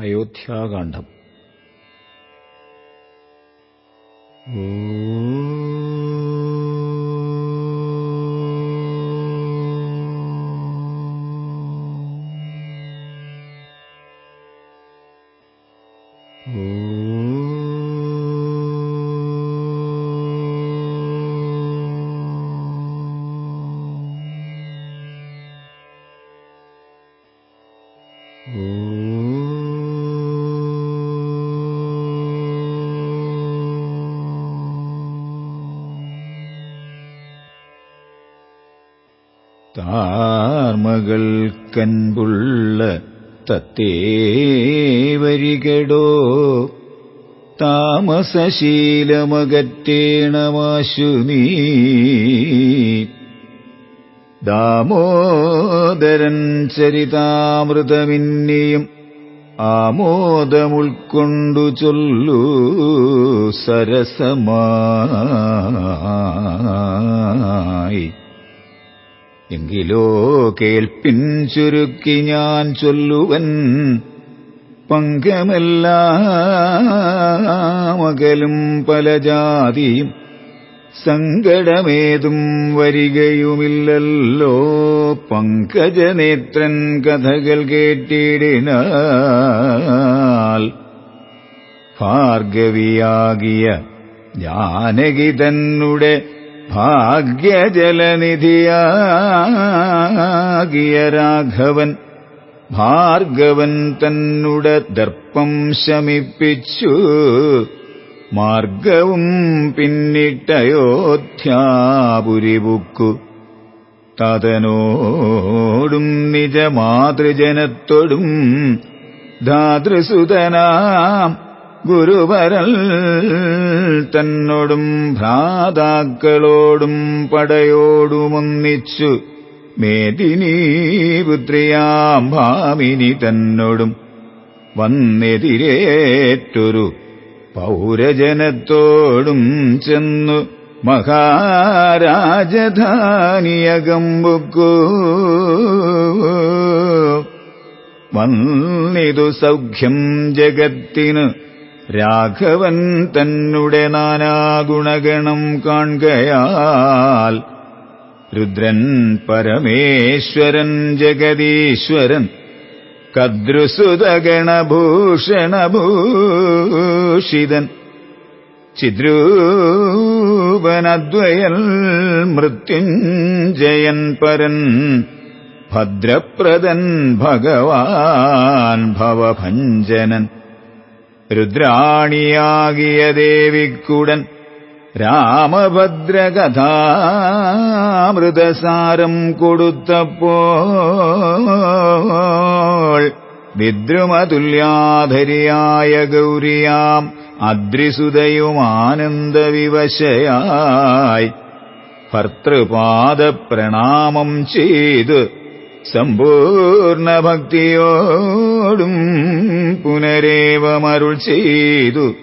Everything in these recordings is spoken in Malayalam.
अयोध्याकाण्डम्। കൻപുള്ള തത്തേ വരികടോ താമസശീലമകറ്റേണമാശു നീ ദാമോദരൻ ചരിതാമൃതമിന്നിയും ആമോദമുൾക്കൊണ്ടു ചൊല്ലു സരസമായി എങ്കിലോ കേൾപ്പിൻ ചുരുക്കി ഞാൻ ചൊല്ലുവൻ പങ്കമെല്ലാമകലും പല ജാതിയും സങ്കടമേതും വരികയുമില്ലല്ലോ. പങ്കജനേത്രൻ കഥകൾ കേട്ടിടിനാൽ ഭാർഗവിയാകിയ ജാനകി ഭാഗ്യജലനിധിയാകിയ രാഘവൻ ഭാർഗവൻ തന്നുടെ ദർപ്പം ശമിപ്പിച്ചു. മാർഗവും പിന്നിട്ടയോധ്യാപുരിവുക്കു. തതനോടും നിജമാതൃജനത്തോടും ധാതൃസുതനാം ഗുരുവരൽ തന്നോടും ഭ്രാതാക്കളോടും പടയോടുമൊന്നിച്ചു. മേദിനീപുത്രിയാം ഭാമിനി തന്നോടും വന്നെതിരേറ്റൊരു പൗരജനത്തോടും ചെന്നു മഹാരാജധാനിയകമ്പുക്കൂ. വന്നിതു സൗഖ്യം ജഗത്തിനു രാഘവൻ തന്നുടെ നാനാഗുണഗണം കാണുകയാൽ രുദ്രൻ പരമേശ്വരൻ ജഗദീശ്വരൻ കദ്രുസുതഗണഭൂഷണഭൂഷിതൻ ചിദ്രൂപനദ്വയൽ മൃത്യുഞ്ജയൻ പരൻ ഭദ്രപ്രദൻ ഭഗവാൻ ഭവഭഞ്ജനൻ രുദ്രാണിയാകിയ ദേവിക്കുടൻ രാമഭദ്രകഥാമൃതസാരം കൊടുത്തപ്പോൾ വിദ്രുമതുല്യാധരിയായ ഗൗരിയാം അദ്രിസുതയുമാനന്ദവിവശയായി ഭർത്തൃപാദപ്രണാമം ചെയ്ത് സമ്പൂർണ ഭക്തിയോടും പുനരേവമരുൾ ചെയ്തു.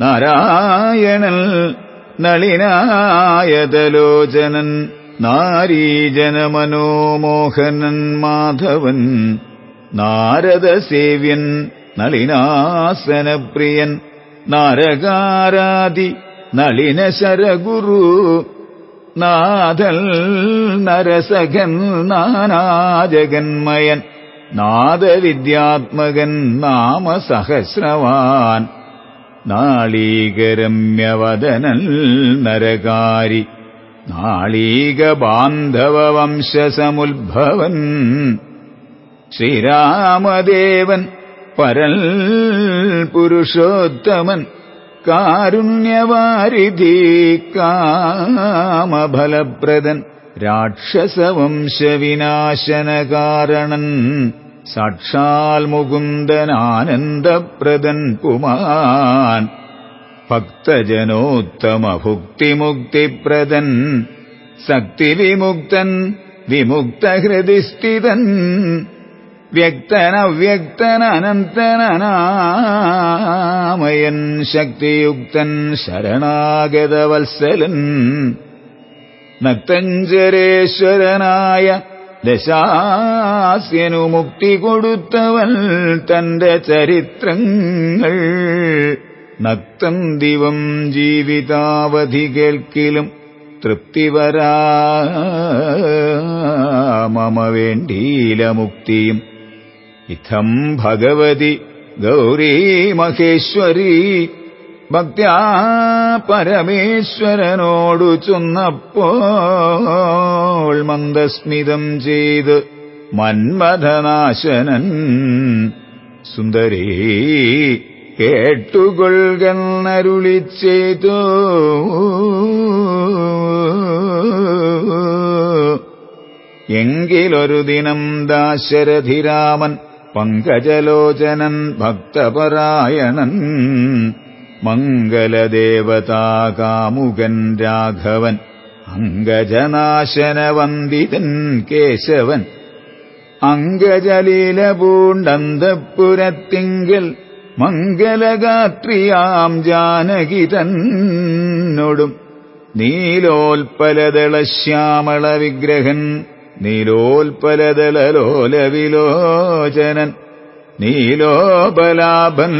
നാരായണൽ നളിനായതലോചനൻ നാരീജനമനോമോഹനൻ മാധവൻ നാരദസേവ്യൻ നളിനാസനപ്രിയൻ നാരകാരാതി നളിനശരഗുരു നാഥൽ നരസഗൻ നാനാജഗന്മയൻ നാദവിദ്യാത്മകൻ നാമസഹസ്രവാൻ. നാളീകരമ്യവദനൽ നരകാരി. നാളീകബാന്ധവംശസമുദ്ഭവൻ ശ്രീരാമദേവൻ പരൽ പുരുഷോത്തമൻ കാരുണ്യവാരിധി കാമഫലപ്രദൻ രാക്ഷസവംശവിനാശനകാരണൻ സാക്ഷാൽ മുകുന്ദനാനന്ദപ്രദൻ പുമാൻ ഭക്തജനോത്തമഭുക്തിമുക്തിപ്രദൻ ശക്തിവിമുക്തൻ വിമുക്തഹൃദിസ്ഥിതൻ വ്യക്തനവ്യക്തനനന്തനാമയൻ ശക്തിയുക്തൻ ശരണാഗത വത്സലൻ നക്തഞ്ചരേശ്വരനായ ദശാസ്യനു മുക്തി കൊടുത്തവൻ തന്റെ ചരിത്രങ്ങൾ. നക്തം ദിവം ജീവിതാവധി കേൾക്കിലും തൃപ്തി വരാ. മമ വേണ്ടിയില മുക്തിയും ഇത്തം ഭഗവതി ഗൗരീ മഹേശ്വരി. ഭക്യാ പരമേശ്വരനോടു ചൊന്നപ്പോൾ മന്ദസ്മിതം ചെയ്ത് മന്മഥനാശനൻ. സുന്ദരീ കേട്ടുകൊള്ളുന്നരുളി ചെയ്തു എങ്കിലൊരു ദിനം ദാശരഥിരാമൻ പങ്കജലോചനൻ ഭക്തപരായണൻ. മംഗലദേവതാകാമുകൻ രാഘവൻ. അങ്കജനാശനവന്ദിതൻ കേശവൻ. അങ്കജലീല പൂണ്ടന്തപ്പുരത്തിങ്കൽ മംഗലഗാത്രിയാം ജാനകി തന്നോടും നീലോൽപലദള ശ്യാമള വിഗ്രഹൻ നീലോൽപലദളലോല നീലോപലാപൻ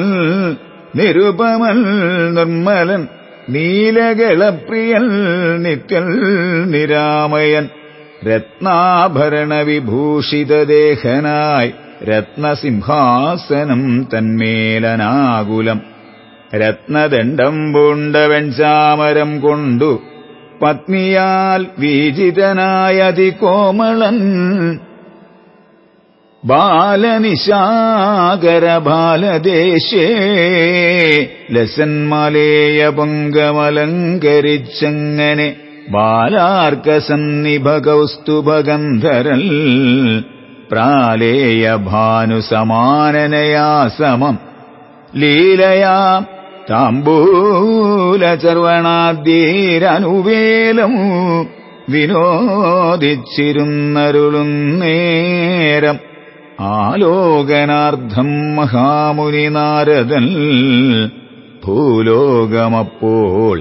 നിരുപമൽ നിർമ്മലൻ നീലകളപ്രിയൽ നിത്യൽ നിരാമയൻ. രത്നാഭരണ വിഭൂഷിതദേഹനായി രത്നസിംഹാസനം തന്മേലനാകുലം. രത്നദണ്ഡം പൂണ്ടവൻ ചാമരം കൊണ്ടു പത്നിയാൽ വീജിതനായതി കോമളൻ. ബാലനിശാകര ബാലദേശേ ലസന്മലേയ പങ്കമലങ്കരിച്ചങ്ങനെ ബാലാർക്കസന്നിഭകൗസ്തുഭഗന്ധരൽ. പ്രാലേയ ഭാനുസമാനനയാ സമം ലീലയാ താമ്പൂലചർവണാദ്യേരനുവേലം വിനോദിച്ചിരുന്നരുളുന്നേരം ആലോകനാർത്ഥം മഹാമുനി നാരദൻ ഭൂലോകമപ്പോൾ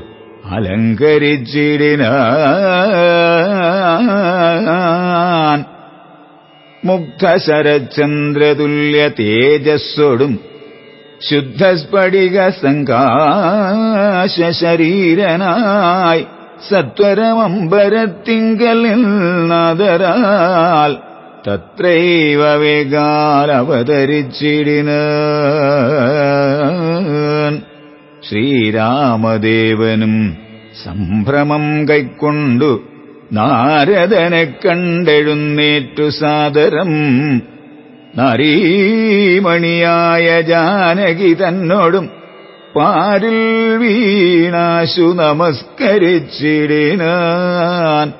അലങ്കരിച്ചിടിന മുഗ്ധശരചന്ദ്രതുല്യ തേജസ്സോടും ശുദ്ധസ്ഫടിക സങ്കാശ ശരീരനായി സത്വരമമ്പരത്തിങ്കൽ നാദരാൽ തത്രൈവ വേഗാലവതരിച്ചിടിന്. ശ്രീരാമദേവനും സംഭ്രമം കൈക്കൊണ്ടു നാരദനെ കണ്ടെഴുന്നേറ്റു സാദരം. നരീമണിയായ ജാനകി തന്നോടും പാരിൽ വീണാശു നമസ്കരിച്ചിടിനാൻ.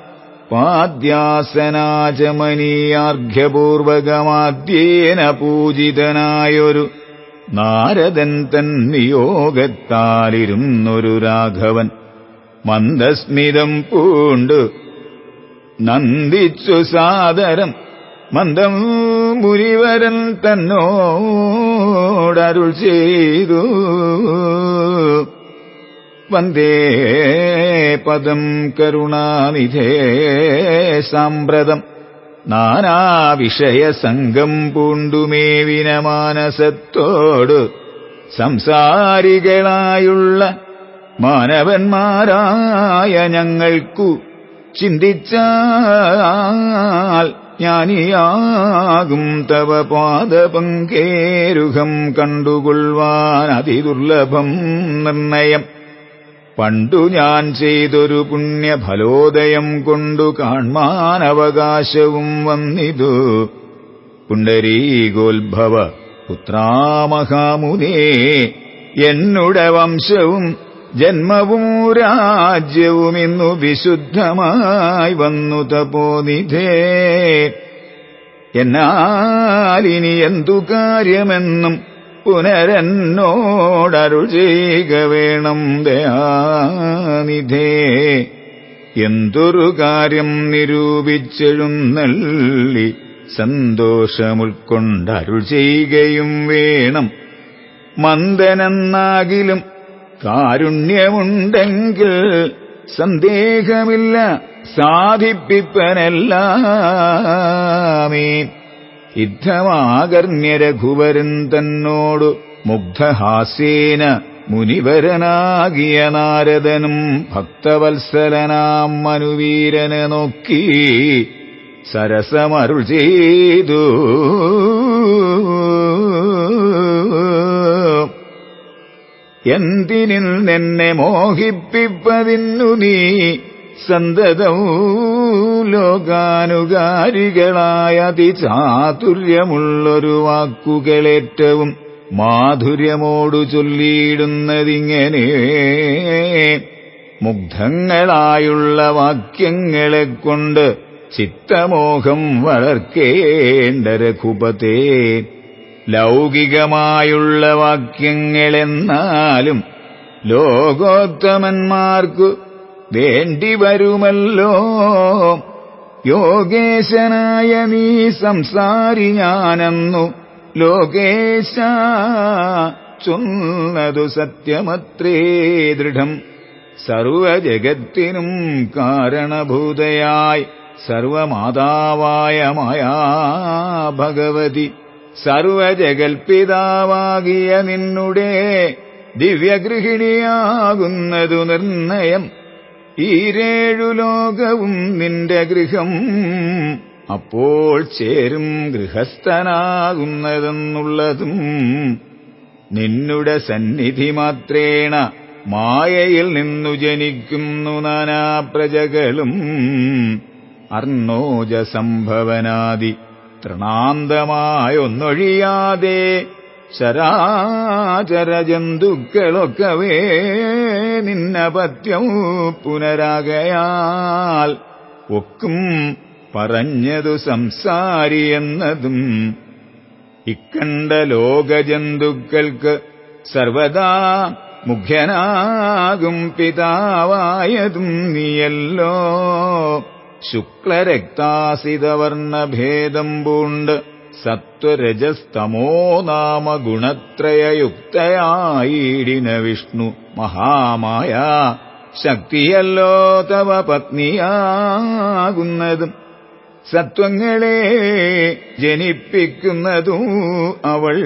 പാദ്യാസനാചമനീയാർഘ്യപൂർവകമാദ്യേന പൂജിതനായൊരു നാരദൻ തൻ നിയോഗത്താലിരുന്നൊരു രാഘവൻ. മന്ദസ്മിതം പൂണ്ടു നന്ദിച്ചു സാദരം മന്ദം മുരിവരൻ തന്നോടരുൾ ചെയ്തു. വന്ദേ പദം കരുണാനിധേ സാമ്പ്രതം. നാനാവിഷയസംഗം പൂണ്ടുമേവിന മാനസത്തോട് സംസാരികളായുള്ള മാനവന്മാരായ ഞങ്ങൾക്കു ചിന്തിച്ചാൽ ജ്ഞാനിയാകും തവ പാദപങ്കേരുഹം കണ്ടുകൊള്ളുവാൻ അതിദുർലഭം നിർണയം. പണ്ടു ഞാൻ ചെയ്തൊരു പുണ്യഫലോദയം കൊണ്ടു കാൺമാൻ അവകാശവും വന്നിതു. പുണ്ടരീകോത്ഭവ പുത്രാമഹാമുനേ എന്നുടെ വംശവും ജന്മവും രാജ്യവും ഇന്നു വിശുദ്ധമായി വന്നു തപോനിധേ എന്നാലിനി എന്തു കാര്യമെന്നും പുനരെന്നോടരുൾ ചെയ്യുക വേണം ദയാനിധേ. എന്തൊരു കാര്യം നിരൂപിച്ചെഴുന്നള്ളി സന്തോഷമുൾക്കൊണ്ടരുൾ ചെയ്യുകയും വേണം. മന്ദനെന്നാകിലും കാരുണ്യമുണ്ടെങ്കിൽ സന്ദേഹമില്ല സാധിപ്പിപ്പനെല്ലാമേ. യുദ്ധമാകർണ്യ രഘുവരൻ തന്നോടു മുഗ്ധഹാസ്യേന മുനിവരനാകിയ നാരദനും ഭക്തവത്സലനാം മനുവീരനെ നോക്കി സരസമരുൾ എന്തിനിൽ നിന്നെ മോഹിപ്പിപ്പതിന്നു നീ? സന്തതവും ലോകാനുകാരികളായ അതിചാതുര്യമുള്ളൊരു വാക്കുകളേറ്റവും മാധുര്യമോടു ചൊല്ലിയിടുന്നതിങ്ങനെ. മുഗ്ധങ്ങളായുള്ള വാക്യങ്ങളെ കൊണ്ട് ചിത്തമോഹം വളർക്കേണ്ട രഘുപതേ ലൗകികമായുള്ള വാക്യങ്ങളെന്നാലും ലോകോത്തമന്മാർക്കു വേണ്ടിവരുമല്ലോ. യോഗേശനായ നീ സംസാരി ഞാനെന്നു ലോകേശ ചൊന്നതു സത്യമത്രേ ദൃഢം. സർവജഗത്തിനും കാരണഭൂതയായി സർവമാതാവായ മായാ ഭഗവതി. സർവജഗൽപിതാവാകിയ നിന്നുടെ ദിവ്യഗൃഹിണിയാകുന്നതു നിർണയം. ഈരേഴു ലോകവും നിന്റെ ഗൃഹം അപ്പോൾ ചേരും ഗൃഹസ്ഥനാകുന്നതെന്നുള്ളതും നിന്നുടെ സന്നിധി മാത്രേണ മായയിൽ നിന്നു ജനിക്കുന്നു അർണോജ സംഭവനാദി തൃണാന്തമായൊന്നൊഴിയാതെ ശരാചരജന്തുക്കളൊക്കവേ നിന്നപത്യം പുനരാകയാൽ ഒക്കും പറഞ്ഞതു സംസാരിയെന്നതും ഇക്കണ്ട ലോകജന്തുക്കൾക്ക് സർവദാ മുഖ്യനാകും പിതാവായതും നീയല്ലോ. ശുക്ലരക്താസിതവർണഭേദം പൂണ്ട്. സത്വരജസ്തമോ നാമ ഗുണത്രയയുക്തയായിടിന വിഷ്ണു മഹാമായ. ശക്തിയല്ലോ തവ പത്നിയാകുന്നതും. സത്വങ്ങളെ ജനിപ്പിക്കുന്നതൂ അവൾ.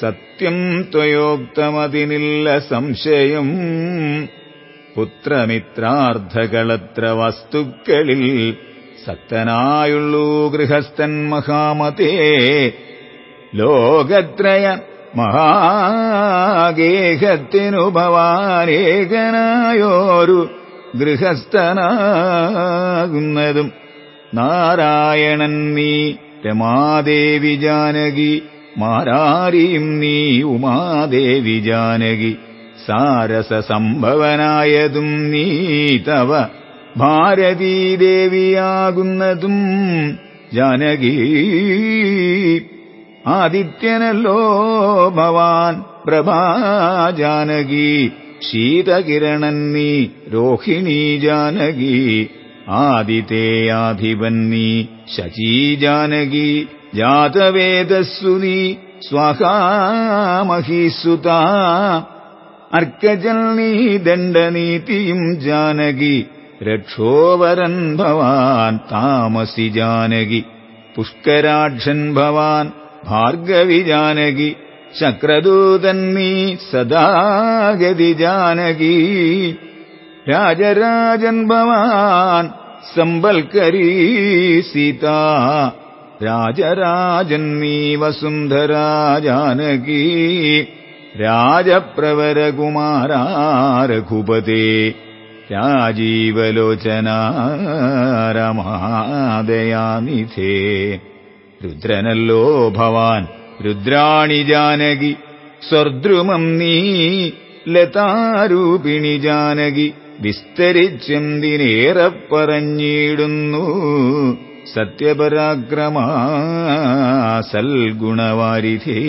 സത്യം ത്വയോക്തമതിനില്ല സംശയം. പുത്രമിത്രാർത്ഥകളത്ര വസ്തുക്കളിൽ സക്തനായുള്ളൂ ഗൃഹസ്ഥൻ മഹാമതേ. ലോകത്രയ മഹാഗേഹത്തിനു ഭവാനേകനായോരു ഗൃഹസ്ഥനാകുന്നതും നാരായണൻ നീ രമാദേവി ജാനകി മാരാരിയും നീ ഉമാദേവി ജാനകി. സാരസ സംഭവനായതും നീ തവ ഭാരതീദേവിയാകുന്നതും ജാനകി ആദിത്യനല്ലോ ഭവാൻ പ്രഭാ ജാനകി ശീതകിരണൻ നീ രോഹിണി ജാനകി ആദിതേയാധിപൻ നീ ശചീ ജാനകി ജാതവേദസ്സു നീ സ്വാഹാമഹീസുത അർക്കജൽ നീ ദണ്ഡനീതിയും ജാനകി രക്ഷോവരൻ ഭവാൻ താമസി ജാനകി പുഷ്കരാക്ഷൻ ഭവാൻ ഭാർഗവി ജാനകി ചക്രദൂതൻ നീ സദാഗതി ജാനകി രാജരാജൻ ഭവാൻ സമ്പൽക്കരീ സീത രാജരാജൻ നീ വസുന്ധരാ ജാനകി. രാജപ്രവരകുമാരഘുപതേ രാജീവലോചനാരമാദയാനിധേ രുദ്രനല്ലോ ഭവാൻ രുദ്രാണി ജാനകി സ്വർദ്രുമം നീ ലതാരൂപിണി ജാനകി വിസ്തരിച്ചെന്തിനേറെ പറഞ്ഞിടുന്നു സത്യപരാക്രമാ സൽഗുണവാരിധേ.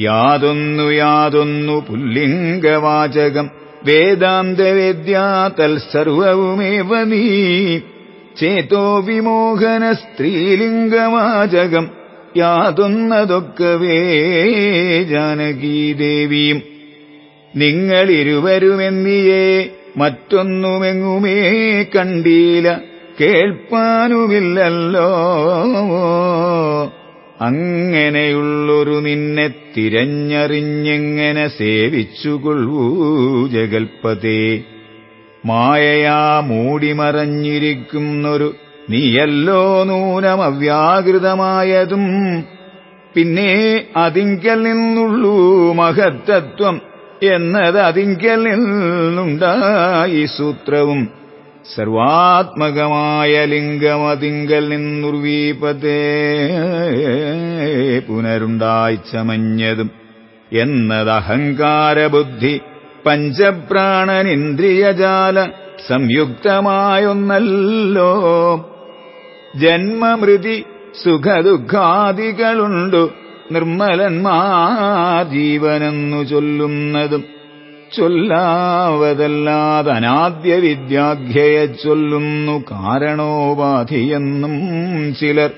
യാതൊന്നു യാതൊന്നു പുല്ലിംഗവാചകം. വേദാന്തവേദ്യാ തൽസർവവുമേവ നീ. ചേതോ വിമോഹന സ്ത്രീലിംഗവാചകം. യാതൊന്നതൊക്കവേ ജാനകീദേവിയും നിങ്ങളിരുവരുമെന്നിയേ മറ്റൊന്നുമെങ്ങുമേ കണ്ടീല. കേൾപ്പാനുമില്ലല്ലോ. അങ്ങനെയുള്ളൊരു നിന്നെ തിരഞ്ഞറിഞ്ഞെങ്ങനെ സേവിച്ചുകൊള്ളൂ ജഗൽപതേ? മായയാ മൂടിമറഞ്ഞിരിക്കുന്നൊരു നീയല്ലോ നൂനമവ്യാകൃതമായതും പിന്നെ അതിങ്കൽ നിന്നുള്ളൂ മഹത്തത്വം എന്നത് അതിങ്കൽ നിന്നുണ്ടായി സൂത്രവും. സർവാത്മകമായ ലിംഗമതിങ്കൽ നിന്നുർവീപതേ പുനരുണ്ടായി ചമഞ്ഞതും എന്നത് അഹങ്കാരബുദ്ധി പഞ്ചപ്രാണനിന്ദ്രിയജാല സംയുക്തമായൊന്നല്ലോ. ജന്മമൃതി സുഖദുഃഖാദികളുണ്ടു നിർമ്മലന്മാ ജീവനെന്നു ചൊല്ലുന്നതും ചൊല്ലാവതല്ലാതെ അനാദ്യ വിദ്യാഖ്യയെ ചൊല്ലുന്നു കാരണോപാധിയെന്നും ചിലർ.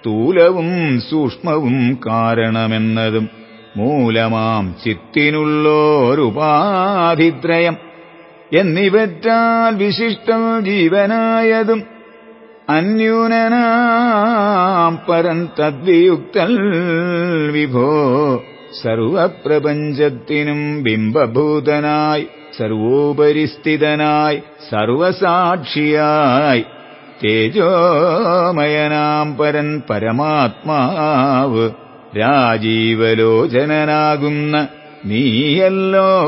സ്ഥൂലവും സൂക്ഷ്മവും കാരണമെന്നതും മൂലമാം ചിത്തിനുള്ളോരുപാധിത്രയം. എന്നിവറ്റാൽ വിശിഷ്ടം ജീവനായതും അന്യൂനനാം പരൻ തദ്വിയുക്തൽ വിഭോ. സർവപ്രപഞ്ചത്തിനും ബിംബഭൂതനായി സർവോപരിസ്ഥിതനായി സർവസാക്ഷിയായി തേജോമയനാം പരൻ പരമാത്മാവ് രാജീവലോചനനാകുന്ന നീയല്ലോ.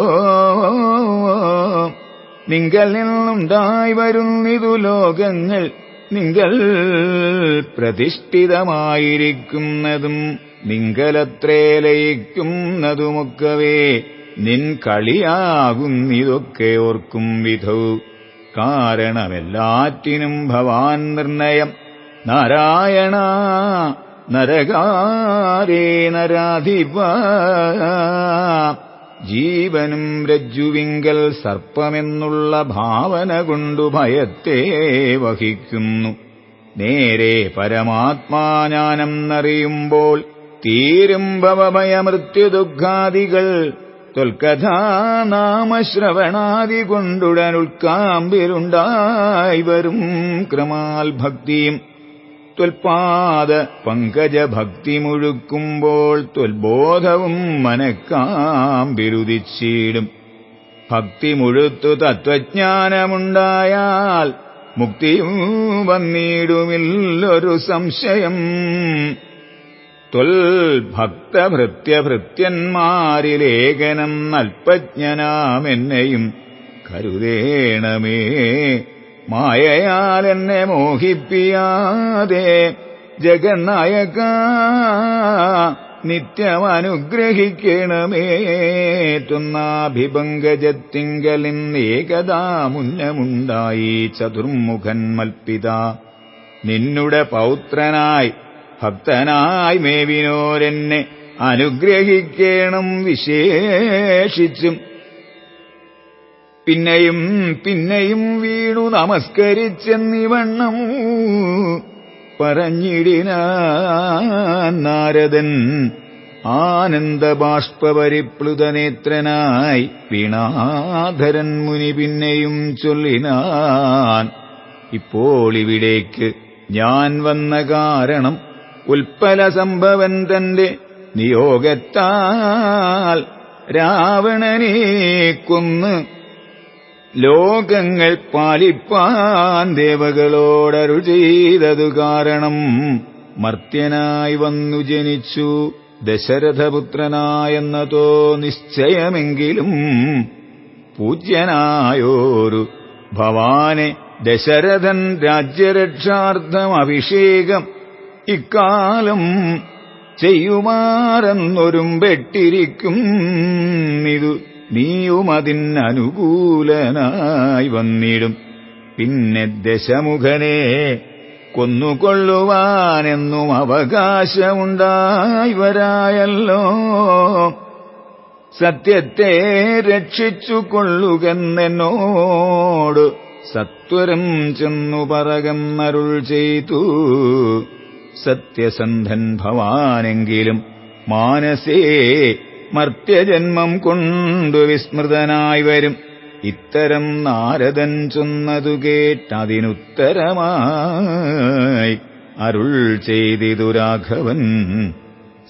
നിങ്കൽ നിന്നുണ്ടായി വരുന്നിതു ലോകങ്ങൾ നിങ്ങൾ പ്രതിഷ്ഠിതമായിരിക്കുന്നതും നിങ്കലത്രേ ലയിക്കുന്നതുമൊക്കവേ നിൻ കളിയാകുന്നിതൊക്കെ ഓർക്കും വിധൗ. കാരണമെല്ലാറ്റിനും ഭവാൻ നിർണയം. നാരായണ നരകാരേ നരാധിപ. ജീവനും രജ്ജുവിങ്കൽ സർപ്പമെന്നുള്ള ഭാവന കൊണ്ടു ഭയത്തെ വഹിക്കുന്നു. നേരെ പരമാത്മാജ്ഞാനം എന്നറിയുമ്പോൾ തീരും ഭവഭയമൃത്യുദുഃഖാദികൾ തൊൽക്കഥാനാമശ്രവണാദി കൊണ്ടുടൻ വരും ക്രമാൽ ഭക്തിയും. ത്വൽപാദ പങ്കജഭക്തി മുഴുക്കുമ്പോൾ ത്വൽബോധവും മനക്കാമ്പിരുതിച്ചിടും. ഭക്തി മുഴുത്തു തത്വജ്ഞാനമുണ്ടായാൽ മുക്തിയും വന്നിടുമില്ലൊരു സംശയം. ത്വൽ ഭക്തഭൃത്യഭൃത്യന്മാരിലേഖനം അല്പജ്ഞനാമെന്നെയും കരുതേണമേ. മായയാൽ എന്നെ മോഹിപ്പിയാതെ ജഗന്നായക നിത്യമനുഗ്രഹിക്കണമേ തുന്നാഭിപങ്കജത്തിങ്കലിന്നേകദാ മുന്നമുണ്ടായി ചതുർമുഖൻ മൽപ്പിത നിന്നുടെ പൗത്രനായി ഭക്തനായി മേവിനോരെന്നെ അനുഗ്രഹിക്കണം വിശേഷിച്ചും. പിന്നെയും പിന്നെയും വീണു നമസ്കരിച്ചെന്നിവണ്ണം പറഞ്ഞിടിന നാരദൻ ആനന്ദബാഷ്പരിപ്ലുതനേത്രനായി വീണാധരൻ മുനി പിന്നെയും ചൊല്ലിനാൻ. ഇപ്പോൾ ഇവിടേക്ക് ഞാൻ വന്ന കാരണം ഉൽപ്പല സംഭവൻ തന്റെ നിയോഗത്താൽ രാവണനെ കൊന്ന് ലോകങ്ങൾ പാലിപ്പാൻ ദേവകളോടരു ചെയ്തതു കാരണം മർത്യനായി വന്നു ജനിച്ചു. ദശരഥപുത്രനായെന്നതോ നിശ്ചയമെങ്കിലും പൂജ്യനായോരു ഭവാനെ ദശരഥൻ രാജ്യരക്ഷാർത്ഥം അഭിഷേകം ഇക്കാലം ചെയ്യുമാരെന്നൊരും വെട്ടിരിക്കും ഇതു നീയുമതിനനുകൂലനായി വന്നിടും. പിന്നെ ദശമുഖനെ കൊന്നുകൊള്ളുവാനെന്നും അവകാശമുണ്ടായി വരായല്ലോ. സത്യത്തെ രക്ഷിച്ചു കൊള്ളുകെന്നെന്നോട് സത്വരം ചെന്നു പറകന്നരുൾ ചെയ്തു. സത്യസന്ധൻ ഭവാനെങ്കിലും മാനസേ മർത്യജന്മം കൊണ്ടു വിസ്മൃതനായി വരും. ഇത്തരം നാരദൻ ചൊന്നതു കേട്ടതിനുത്തരമായി അരുൾ ചെയ്തിതു രാഘവൻ.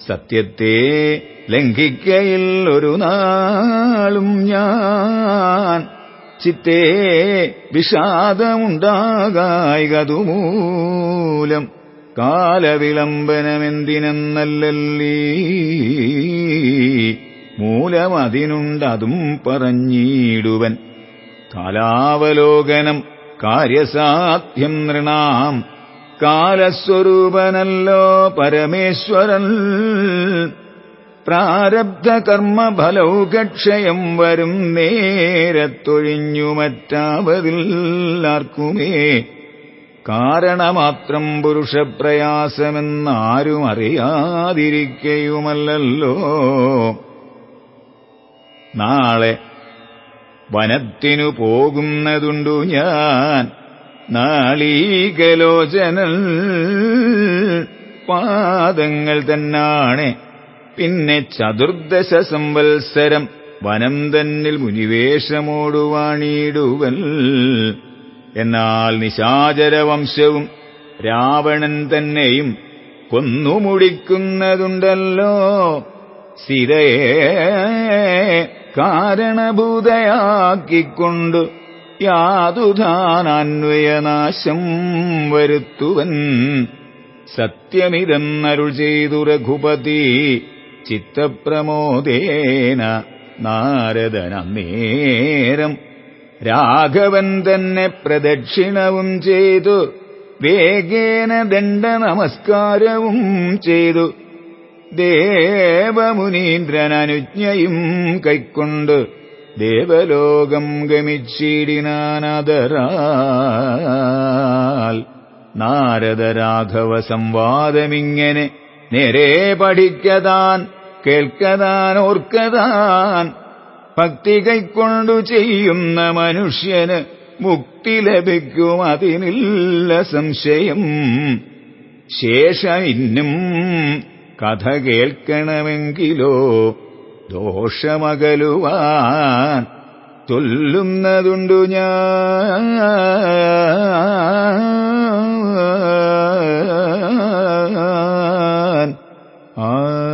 സത്യത്തെ ലംഘിക്കയിൽ ഒരു നാളും ഞാൻ ചിത്തേ വിഷാദമുണ്ടാകായതുമൂലം കാലവിളംബനമെന്തിനെന്നല്ലല്ലീ. മൂലമതിനുണ്ടതും പറഞ്ഞിടുവൻ. കാലാവലോകനം കാര്യസാധ്യം നൃണാം. കാലസ്വരൂപനല്ലോ പരമേശ്വരൻ. പ്രാരബ്ധകർമ്മഫലൗകക്ഷയം വരും നേരത്തൊഴിഞ്ഞു മറ്റാവതില്ലാർക്കുമേ കാരണമാത്രം പുരുഷപ്രയാസമെന്നാരും അറിയാതിരിക്കയുമല്ലോ നാളെ വനത്തിനു പോകുന്നതുണ്ടു ഞാൻ. നാളീകലോചനൽ പാദങ്ങൾ തന്നാണ്. പിന്നെ ചതുർദശ സംവത്സരം വനം തന്നിൽ മുനിവേഷമോടുവാണിടുവൽ എന്നാൽ നിശാചരവംശവും രാവണൻ തന്നെയും കൊന്നുമുടിക്കുന്നതുണ്ടല്ലോ. സീതയെ കാരണഭൂതയാക്കിക്കൊണ്ട് യാതുധാനാന്വയനാശം വരുത്തുവൻ. സത്യമിതെന്നരുൾ ചെയ്തു രഘുപതി ചിത്തപ്രമോദേന നാരദനന്നേരം രാഘവൻ തന്നെ പ്രദക്ഷിണവും ചെയ്തു. വേഗേന ദണ്ഡ നമസ്കാരവും ചെയ്തു. ദേവമുനീന്ദ്രനനുജ്ഞയും കൈക്കൊണ്ട്. ദേവലോകം ഗമിച്ചിടിനാനതരാൽ. നാരദരാഘവ സംവാദമിങ്ങനെ നേരെ പഠിക്കതാൻ കേൾക്കതാൻ ഓർക്കതാൻ. ഭക്തി കൈക്കൊണ്ടു ചെയ്യുന്ന മനുഷ്യന് മുക്തി ലഭിക്കും അതിനില്ല സംശയം. ശേഷം ഇന്നും കഥ കേൾക്കണമെങ്കിലോ ദോഷമകലുവാൻ ചൊല്ലുന്നതുണ്ടു ഞാൻ. ആ